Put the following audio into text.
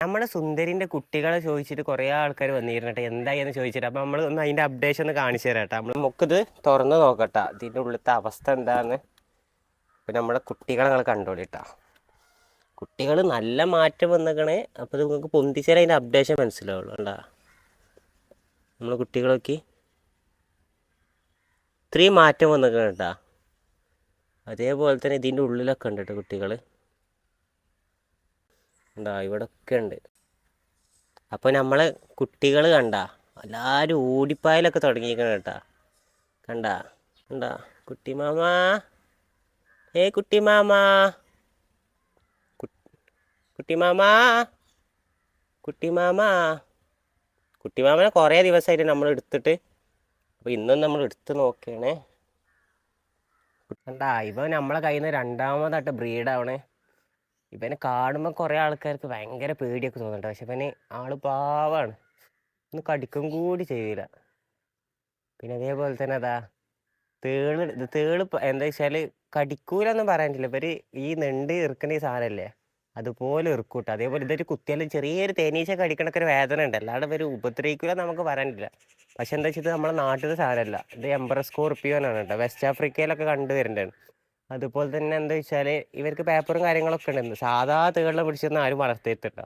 നമ്മുടെ സുന്ദരിന്റെ കുട്ടികളെ ചോദിച്ചിട്ട് കുറേ ആൾക്കാർ വന്നിരുന്നു എന്തായി എന്ന് ചോദിച്ചിട്ട് അപ്പം നമ്മൾ ഒന്ന് അതിന്റെ അപ്ഡേഷൻ ഒന്ന് കാണിച്ചു തരാം നമ്മൾ നമുക്കിത് തുറന്ന് നോക്കട്ടെ. ഇതിന്റെ ഉള്ളിലത്തെ അവസ്ഥ എന്താന്ന് ഇപ്പം നമ്മുടെ കുട്ടികളെ നിങ്ങൾ കണ്ടോളിട്ടാ. കുട്ടികൾ നല്ല മാറ്റം വന്നേക്കണെ. അപ്പോൾ നിങ്ങൾക്ക് പൊന്തിച്ചാൽ അതിന്റെ അപ്ഡേഷൻ മനസ്സിലാവുള്ളൂ കണ്ടാ. നമ്മൾ കുട്ടികളൊക്കെ ഇത്രയും മാറ്റം വന്നേക്കണേട്ടാ അതേപോലെ തന്നെ ഇതിന്റെ ഉള്ളിലൊക്കെ ഉണ്ട് കേട്ടോ കുട്ടികൾ ഉണ്ടാ ഇവിടെ ഒക്കെ ഉണ്ട്. അപ്പോൾ നമ്മളെ കുട്ടികൾ കണ്ട എല്ലാവരും ഓടിപ്പായലൊക്കെ തുടങ്ങിയിരിക്കണം കേട്ടാ. കണ്ട കണ്ടാ. കുട്ടിമാമ ഏ കുട്ടിമാമ കുട്ടിമാമ കുട്ടിമാമ കുട്ടിമാമനെ കുറേ ദിവസമായിട്ട് നമ്മൾ എടുത്തിട്ട് അപ്പോൾ ഇന്നും നമ്മൾ എടുത്ത് നോക്കുകയാണേ കണ്ടാ ഇവൻ നമ്മളെ കയ്യിൽ നിന്ന് രണ്ടാമതായിട്ട് ബ്രീഡാവണേ ഇവനെ കാണുമ്പോൾ കുറേ ആൾക്കാർക്ക് ഭയങ്കര പേടിയൊക്കെ തോന്നുന്നുണ്ട്. പക്ഷെ ഇവന് ആൾ പാവാണ്. ഒന്ന് കടിക്കും കൂടി ചെയ്യില്ല പിന്നെ അതേപോലെ തന്നെ അതാ തേൾ തേൾ എന്താ വെച്ചാൽ കടിക്കൂലെന്ന് പറയാനില്ല. ഇവർ ഈ നെണ്ട് ഇറുക്കുന്ന ഈ സാധനമല്ലേ അതുപോലെ ഇറുക്കൂട്ട. അതേപോലെ ഇതൊരു കുത്തിയാലും ചെറിയൊരു തേനീച്ച കടിക്കണൊക്കെ ഒരു വേദന ഉണ്ട്. അല്ലാണ്ട് ഇവർ ഉപദ്രവിക്കൂല നമുക്ക് പറയാനില്ല. പക്ഷെ എന്താ വെച്ചാൽ ഇത് നമ്മുടെ നാട്ടിലെ സാധനമല്ല ഇത് എംബറ സ്കോർപ്പിയോനാണ് കേട്ടോ. വെസ്റ്റ് ആഫ്രിക്കയിലൊക്കെ കണ്ടുവരുന്നുണ്ട് അതുപോലെ തന്നെ എന്താ വെച്ചാൽ ഇവർക്ക് പേപ്പറും കാര്യങ്ങളൊക്കെ ഉണ്ട്. സാധാ തേളിനെ പിടിച്ചൊന്നും ആരും വളർത്തിയിട്ടില്ല.